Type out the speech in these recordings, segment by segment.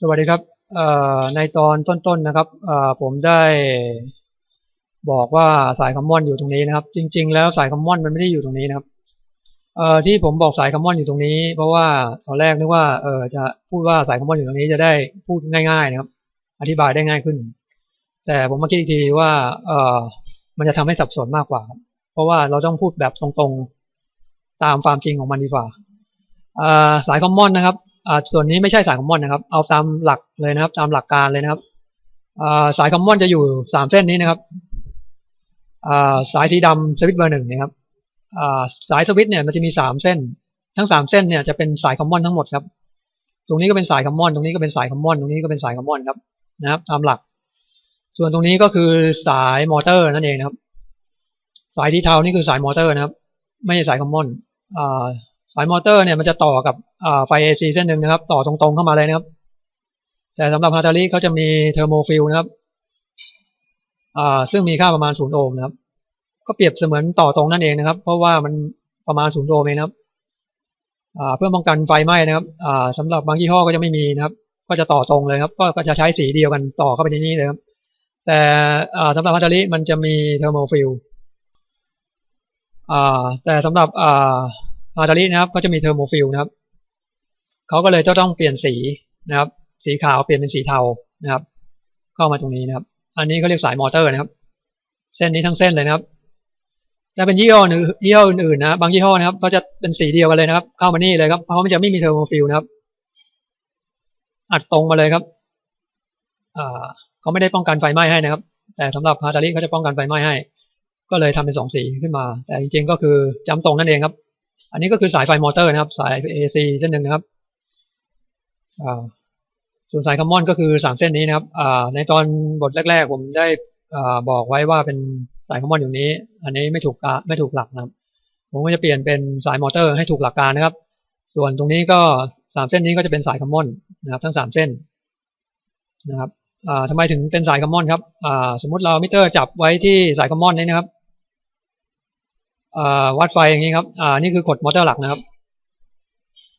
สวัสดีครับในตอนต้นๆนะครับผมได้บอกว่าสายคอมมอนอยู่ตรงนี้นะครับ จริง ๆ แล้วสายคอมมอนมันไม่ได้อยู่ตรงนี้นะครับที่ผมบอกสายคอมมอนอยู่ตรงนี้ เพราะว่าตอนแรกนึกว่าเออจะพูดว่าสายคอมมอนอยู่ตรงนี้จะได้พูดง่าย ๆ นะครับ อธิบายได้ง่ายขึ้น แต่ผมมาคิดอีกทีว่าเออมันจะทำให้สับสนมากกว่า เพราะว่าเราต้องพูดแบบตรงๆตามความจริงของมันดีกว่าสายคอมมอนนะครับ ส่วนนี้ไม่ใช่สายคอมมอนนะครับ เอาตามหลักเลยนะครับ ตามหลักการเลยนะครับอ่าสายคอมมอนจะอยู่สามเส้นนี้นะครับอ่าสายสีดำสวิตช์เบอร์หนึ่งนะครับอ่าสายสวิตช์เนี่ยมันจะมีสามเส้น ทั้งสามเส้นเนี่ยจะเป็นสายคอมมอนทั้งหมดครับ ตรงนี้ก็เป็นสายคอมมอน ตรงนี้ก็เป็นสายคอมมอน ตรงนี้ก็เป็นสายคอมมอนครับนะครับ ตามหลัก ส่วนตรงนี้ก็คือสายมอเตอร์นั่นเองนะครับ สายที่เทานี่คือสายมอเตอร์นะครับ ไม่ใช่สายคอมมอนอ่า สายมอเตอร์เนี่ยมันจะต่อกับไฟ AC เส้นหนึ่งนะครับ ต่อตรงๆเข้ามาเลยนะครับ แต่สำหรับฮาร์ดาริเขาจะมีเทอร์โมฟิลนะครับซึ่งมีค่าประมาณศูนย์โอห์มนะครับ ก็เปรียบเสมือนต่อตรงนั่นเองนะครับ เพราะว่ามันประมาณศูนย์โอห์มเองนะครับเพื่อป้องกันไฟไหม้นะครับอ่าสำหรับบางยี่ห้อก็จะไม่มีนะครับ ก็จะต่อตรงเลยครับ ก็จะใช้สีเดียวกันต่อเข้าไปในนี้เลยครับ แต่อ่าสำหรับฮาร์ดาริมันจะมีเทอร์โมฟิลแต่สำหรับ อาฮาร์ดารินะครับก็จะมีเทอร์โมฟิลนะครับเขาก็เลยจะต้องเปลี่ยนสีนะครับ สีขาวเปลี่ยนเป็นสีเทานะครับ เข้ามาตรงนี้นะครับ อันนี้เขาเรียกสายมอเตอร์นะครับ เส้นนี้ทั้งเส้นเลยนะครับถ้าเป็นยี่ห้อหนึ่งยี่ห้ออื่นๆนะบางยี่ห้อนะครับก็จะเป็นสีเดียวกันเลยนะครับ เข้ามานี่เลยครับเพราะมันจะไม่มีเทอร์โมฟิลนะครับ อัดตรงมาเลยครับอ่าเขาไม่ได้ป้องกันไฟไหม้ให้นะครับ แต่สำหรับฮาร์ดาริเขาจะป้องกันไฟไหม้ให้ ก็เลยทำเป็นสองสีขึ้นมา แต่จริงๆก็คือจำตรงนั่นเองครับ อันนี้ก็คือสายไฟมอเตอร์นะครับ สาย AC เส้นหนึ่งนะครับส่วนสายคอมมอนก็คือสามเส้นนี้นะครับในตอนบทแรก ๆ ผมได้บอกไว้ว่าเป็นสายคอมมอนอยู่นี้ อันนี้ไม่ถูกไม่ถูกหลักนะครับ ผมก็จะเปลี่ยนเป็นสายมอเตอร์ให้ถูกหลักการนะครับ ส่วนตรงนี้ก็สามเส้นนี้ก็จะเป็นสายคอมมอนนะครับ ทั้งสามเส้นนะครับทำไมถึงเป็นสายคอมมอนครับสมมติเรามิเตอร์จับไว้ที่สายคอมมอนนี้นะครับ วัดไฟอย่างนี้ครับ อ่า นี่คือกดมอเตอร์หลักนะครับ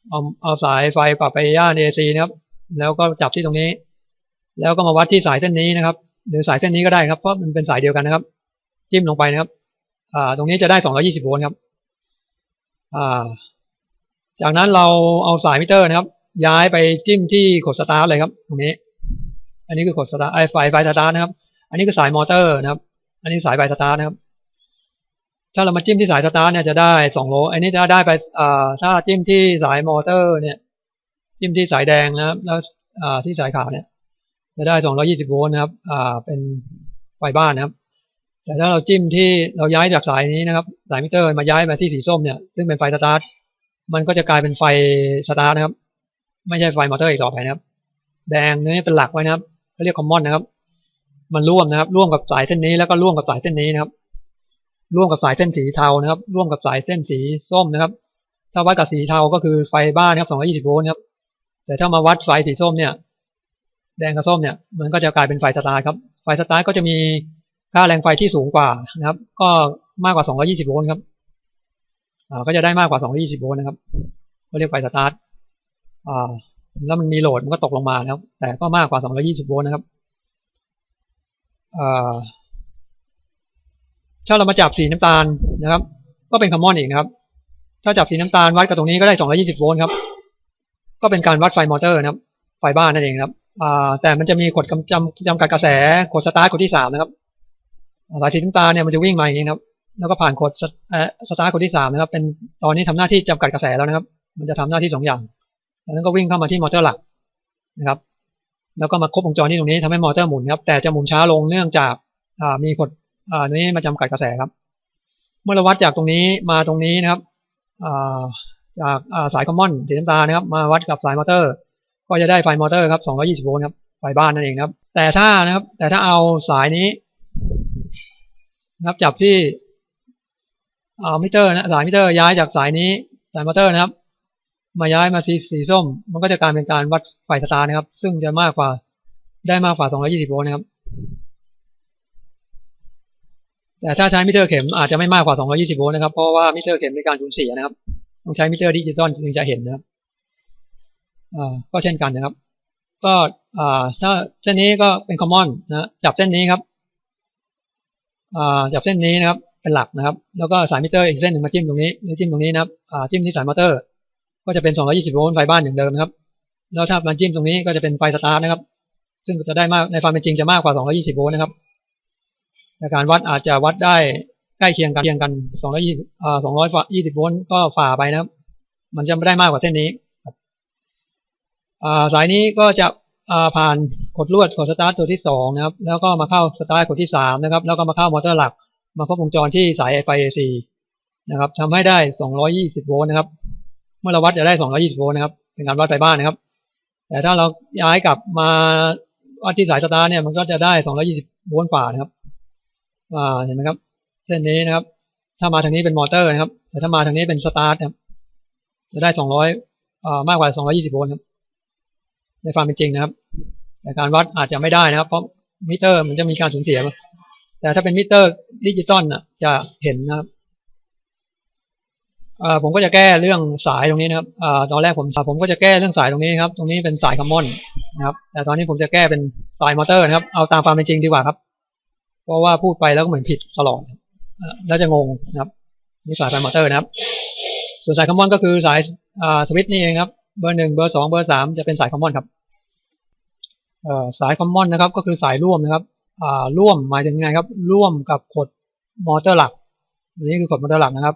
เอาเอาสายไฟปรับไปย่าน AC นะครับ แล้วก็จับที่ตรงนี้ แล้วก็มาวัดที่สายเส้นนี้นะครับ หรือสายเส้นนี้ก็ได้ครับ เพราะมันเป็นสายเดียวกันนะครับ จิ้มลงไปนะครับ อ่า ตรงนี้จะได้ 220 โวลต์ครับ อ่า จากนั้นเราเอาสายมิเตอร์นะครับ ย้ายไปจิ้มที่กดสตาร์ทเลยครับ ตรงนี้ อันนี้คือกดสตาร์ทไอไฟไฟสตาร์ทนะครับ อันนี้คือสายมอเตอร์นะครับ อันนี้สายไฟสตาร์ทนะครับ ถ้าเรามาจิ้มที่สายสตาร์เนี่ยจะได้สองโลอันนี้จะได้ไปถ้าจิ้มที่สายมอเตอร์เนี่ย จิ้มที่สายแดงนะครับ แล้วที่สายขาวเนี่ย จะได้สองร้อยี่สิบโวลต์นะครับอ่าเป็นไฟบ้านนะครับ แต่ถ้าเราจิ้มที่เราย้ายจากสายนี้นะครับ สายมิเตอร์มาย้ายมาที่สีส้มเนี่ย ซึ่งเป็นไฟสตาร์ทมันก็จะกลายเป็นไฟสตาร์ทนะครับ ไม่ใช่ไฟมอเตอร์อีกต่อไปนะครับ แดงนี่เป็นหลักไว้นะครับเขาเรียกคอมมอนนะครับ มันร่วมนะครับ ร่วมกับสายเส้นนี้แล้วก็ร่วมกับสายเส้นนี้นะครับ ร่วมกับสายเส้นสีเทานะครับ ร่วมกับสายเส้นสีส้มนะครับ ถ้าวัดกับสีเทาก็คือไฟบ้านนะครับ220โวลต์ครับ แต่ถ้ามาวัดไฟสีส้มเนี่ย แดงกับส้มเนี่ย มันก็จะกลายเป็นไฟสตาร์ทครับ ไฟสตาร์ทก็จะมีค่าแรงไฟที่สูงกว่านะครับ ก็มากกว่า220โวลต์ครับก็จะได้มากกว่า220โวลต์นะครับก็เรียกไฟสตาร์ทแล้วมันมีโหลดมันก็ตกลงมานะครับแต่ก็มากกว่า220โวลต์นะครับอ่า ถ้าเรามาจับสีน้ำตาลนะครับ ก็เป็นคอมมอนอีกนะครับ ถ้าจับสีน้ำตาลวัดกับตรงนี้ก็ได้ 220 โวลต์ครับ ก็เป็นการวัดไฟมอเตอร์นะครับ ไฟบ้านนั่นเองครับแต่มันจะมีกฎจำจำกัดกระแสกดสตาร์ทกดที่สามนะครับสายสีน้ำตาลเนี่ยมันจะวิ่งมาอย่างนี้ครับ แล้วก็ผ่านกดสตาร์ทกดที่สามนะครับ เป็นตอนนี้ทำหน้าที่จำกัดกระแสแล้วนะครับ มันจะทำหน้าที่สองอย่างจากนั้นก็วิ่งเข้ามาที่มอเตอร์หลักนะครับ แล้วก็มาครบวงจรที่ตรงนี้ทำให้มอเตอร์หมุนครับ แต่จะหมุนช้าลงเนื่องจากมีกด อ่านี้มาจำกัดกระแสครับ เมื่อเราวัดจากตรงนี้มาตรงนี้นะครับอ่าจากอ่าสายคอมมอนสีน้ำตาลนะครับ มาวัดกับสายมอเตอร์ ก็จะได้ไฟมอเตอร์ครับ220โวลต์ครับไฟบ้านนั่นเองครับ แต่ถ้านะครับ แต่ถ้าเอาสายนี้นะครับจับที่อ่ามิเตอร์นะสายมิเตอร์ย้ายจากสายนี้สายมอเตอร์นะครับ มาย้ายมาสีสีส้ม มันก็จะกลายเป็นการวัดไฟสตาร์นะครับ ซึ่งจะมากกว่าได้มากกว่า220โวลต์นะครับ แต่ถ้าใช้มิเตอร์เข็มอาจจะไม่มากกว่า 220 โวลต์นะครับ เพราะว่ามิเตอร์เข็มมีการสูญเสียนะครับ ต้องใช้มิเตอร์ดิจิตอลจึงจะเห็นนะครับก็เช่นกันนะครับ ก็ถ้าเส้นนี้ก็เป็น common นะจับเส้นนี้ครับจับเส้นนี้นะครับเป็นหลักนะครับ แล้วก็สายมิเตอร์อีกเส้นหนึ่งมาจิ้มตรงนี้หรือจิ้มตรงนี้นะครับจิ้มที่สายมอเตอร์ ก็จะเป็น 220 โวลต์ไฟบ้านอย่างเดิมนะครับ แล้วถ้ามาจิ้มตรงนี้ก็จะเป็นไฟสตาร์ทนะครับ ซึ่งจะได้มากในความเป็นจริงจะมากกว่า 220 โวลต์นะครับ ในการวัดอาจจะวัดได้ใกล้เคียงกันเคียงกัน220อ่า220โวลต์ก็ฝ่าไปนะครับ มันจะไม่ได้มากกว่าเส้นนี้อ่าสายนี้ก็จะอ่าผ่านกดลวดกดสตาร์ทตัวที่สองนะครับ แล้วก็มาเข้าสตาร์ทกดที่สามนะครับ แล้วก็มาเข้ามอเตอร์หลัก มาครบวงจรที่สายไฟ AC นะครับทำให้ได้220โวลต์นะครับ เมื่อเราวัดจะได้220โวลต์นะครับเป็นการวัดไฟบ้านนะครับ แต่ถ้าเราย้ายกลับมาวัดที่สายสตาร์ทเนี่ยมันก็จะได้220โวลต์ฝ่านะครับ อ่าเห็นไหมครับ เส้นนี้นะครับ ถ้ามาทางนี้เป็นมอเตอร์นะครับ แต่ถ้ามาทางนี้เป็นสตาร์ทนะครับ จะได้200อ่ามากกว่า220โวลต์ครับในความเป็นจริงนะครับ แต่การวัดอาจจะไม่ได้นะครับ เพราะมิเตอร์มันจะมีการสูญเสีย แต่ถ้าเป็นมิเตอร์ดิจิตอลน่ะ จะเห็นนะครับผมก็จะแก้เรื่องสายตรงนี้นะครับอตอนแรกผมผมก็จะแก้เรื่องสายตรงนี้ครับ ตรงนี้เป็นสายคอมมอนนะครับ แต่ตอนนี้ผมจะแก้เป็นสายมอเตอร์นะครับ เอาตามความเป็นจริงดีกว่าครับ เพราะว่าพูดไปแล้วก็เหมือนผิดตลอดอ่าแล้วจะงงนะครับนี่สายไฟมอเตอร์นะครับ ส่วนสายคอมมอนก็คือสายอ่าสวิตช์นี่เองครับ เบอร์หนึ่งเบอร์สองเบอร์สามจะเป็นสายคอมมอนครับเอ่อสายคอมมอนนะครับ ก็คือสายร่วมนะครับอ่าร่วมหมายถึงไงครับ ร่วมกับขดมอเตอร์หลักอันนี้คือขดมอเตอร์หลักนะครับ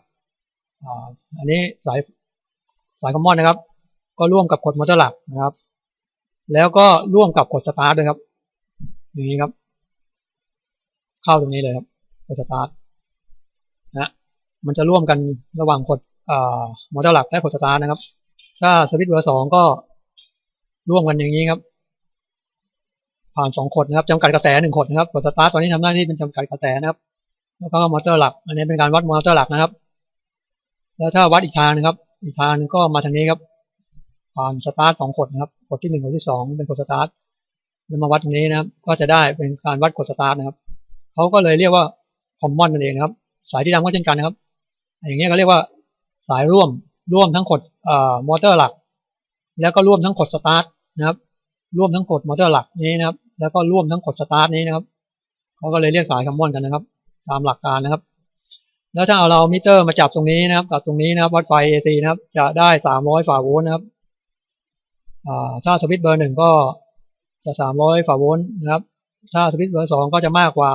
อ่าอันนี้สายสายคอมมอนนะครับ ก็ร่วมกับขดมอเตอร์หลักนะครับ แล้วก็ร่วมกับขดสตาร์ทด้วยครับอย่างนี้ครับ เข้าตรงนี้เลยครับขดสตาร์ทนะมันจะร่วมกันระหว่างขดอ่ามอเตอร์หลักและขดสตาร์ทนะครับ ถ้าสวิตช์เบอร์สองก็ร่วมกันอย่างนี้ครับ ผ่านสองขดนะครับจำกัดกระแสหนึ่งขดนะครับขดสตาร์ทตอนนี้ทำหน้าที่เป็นจำกัดกระแสนะครับ แล้วก็มอเตอร์หลัก อันนี้เป็นการวัดมอเตอร์หลักนะครับ แล้วถ้าวัดอีกทางนะครับ อีกทางนึงก็มาทางนี้ครับ ผ่านสตาร์ทสองขดนะครับกดที่หนึ่งกดที่สองเป็นกดสตาร์ทแล้วมาวัดตรงนี้นะครับ ก็จะได้เป็นการวัดกดสตาร์ทนะครับ เขาก็เลยเรียกว่าคอมมอนนั่นเองนะครับ สายที่ดำก็เช่นกันนะครับ อย่างเงี้ยก็เรียกว่าสายร่วมร่วมทั้งกดอมอเตอร์หลัก แล้วก็ร่วมทั้งกดสตาร์ทนะครับ ร่วมทั้งกดมอเตอร์หลักนี้นะครับ แล้วก็ร่วมทั้งกดสตาร์ทนี้นะครับเขาก็เลยเรียกสายคอมมอนกันนะครับ ตามหลักการนะครับ แล้วถ้าเอาเรามิเตอร์มาจับตรงนี้นะครับกับตรงนี้นะครับวัดไฟ AC นะครับ จะได้สามร้อยฝ่าโวลต์นะครับถ้าสวิตช์เบอร์หนึ่งก็จะสามร้อยฝ่าโวลต์นะครับ ถ้าสวิตช์เบอร์สองก็จะมากกว่า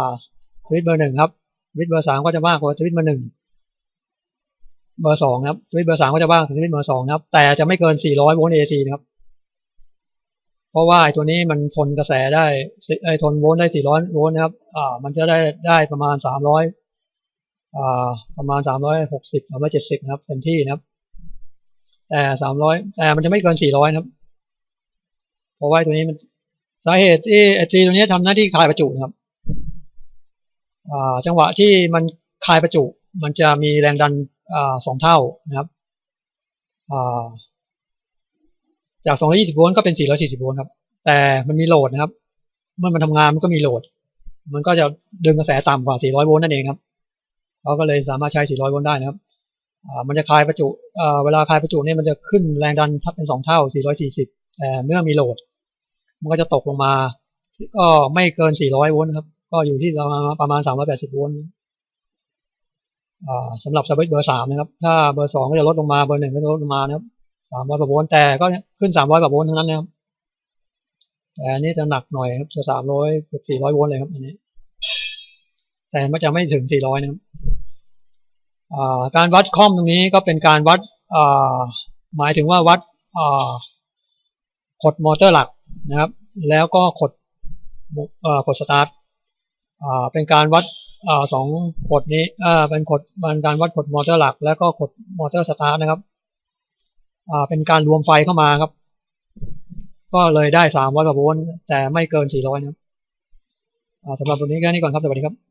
สวิตช์เบอร์หนึ่งครับสวิตช์เบอร์สามก็จะมากกว่าสวิตช์เบอร์หนึ่งเบอร์สองครับสวิตช์เบอร์สามก็จะมากกว่าสวิตช์เบอร์สองครับ แต่จะไม่เกินสี่ร้อยโวลต์ AC นะครับ เพราะว่าไอ้ตัวนี้มันทนกระแสได้ไอ้ทนโวลต์ได้สี่ร้อยโวลต์นะครับ อ่า มันจะได้ได้ประมาณสามร้อยอ่า ประมาณสามร้อยหกสิบสามร้อยเจ็ดสิบนะครับเต็มที่นะครับ แต่สามร้อยแต่มันจะไม่เกินสี่ร้อยนะครับ เพราะว่าตัวนี้มัน สาเหตุที่ไอซีตัวนี้ทำหน้าที่คลายประจุนะครับจังหวะที่มันคลายประจุ มันจะมีแรงดันอสองเท่านะครับาจากสองร้อยี่สิบโวลต์ก็เป็นสี่ร้อสี่สิบโวลต์ครับ แต่มันมีโหลดนะครับ เมื่อมันทำงานมันก็มีโหลด มันก็จะดึงกระแสต่ำกว่าสี่ร้อยโวลต์นั่นเองครับเขาก็เลยสามารถใช้ 400โวลต์ได้นะครับมันจะคลายประจุเวลาคลายประจุเนี่ยมันจะขึ้นแรงดันทับเป็นสองเท่า 440แต่เมื่อมีโหลด มันก็จะตกลงมา ก็ไม่เกิน 400 โวลต์ครับ ก็อยู่ที่ประมาณประมาณ380 โวลต์อ่าสำหรับสวิตช์เบอร์สามนะครับ ถ้าเบอร์สองก็จะลดลงมา เบอร์หนึ่งก็จะลดลงมานะครับ300กว่าโวลต์แต่ก็ขึ้น300กว่าโวลต์ทั้งนั้นนะครับ แต่อันนี้จะหนักหน่อยครับ จะ300เกือบ400โวลต์เลยครับอันนี้ แต่มันจะไม่ถึง400นะครับการวัดคอมตรงนี้ก็เป็นการวัดหมายถึงว่าวัดขดมอเตอร์หลัก นะครับ แล้วก็ขดขดสตาร์ทเป็นการวัดสองขดนี้เป็นขดเป็นการวัดขดมอเตอร์หลัก แล้วก็ขดมอเตอร์สตาร์ทนะครับเป็นการรวมไฟเข้ามาครับ ก็เลยได้สามร้อยกว่าโวลต์แต่ไม่เกินสี่ร้อยนะครับสำหรับตัวนี้แค่นี้ก่อนครับ สวัสดีครับ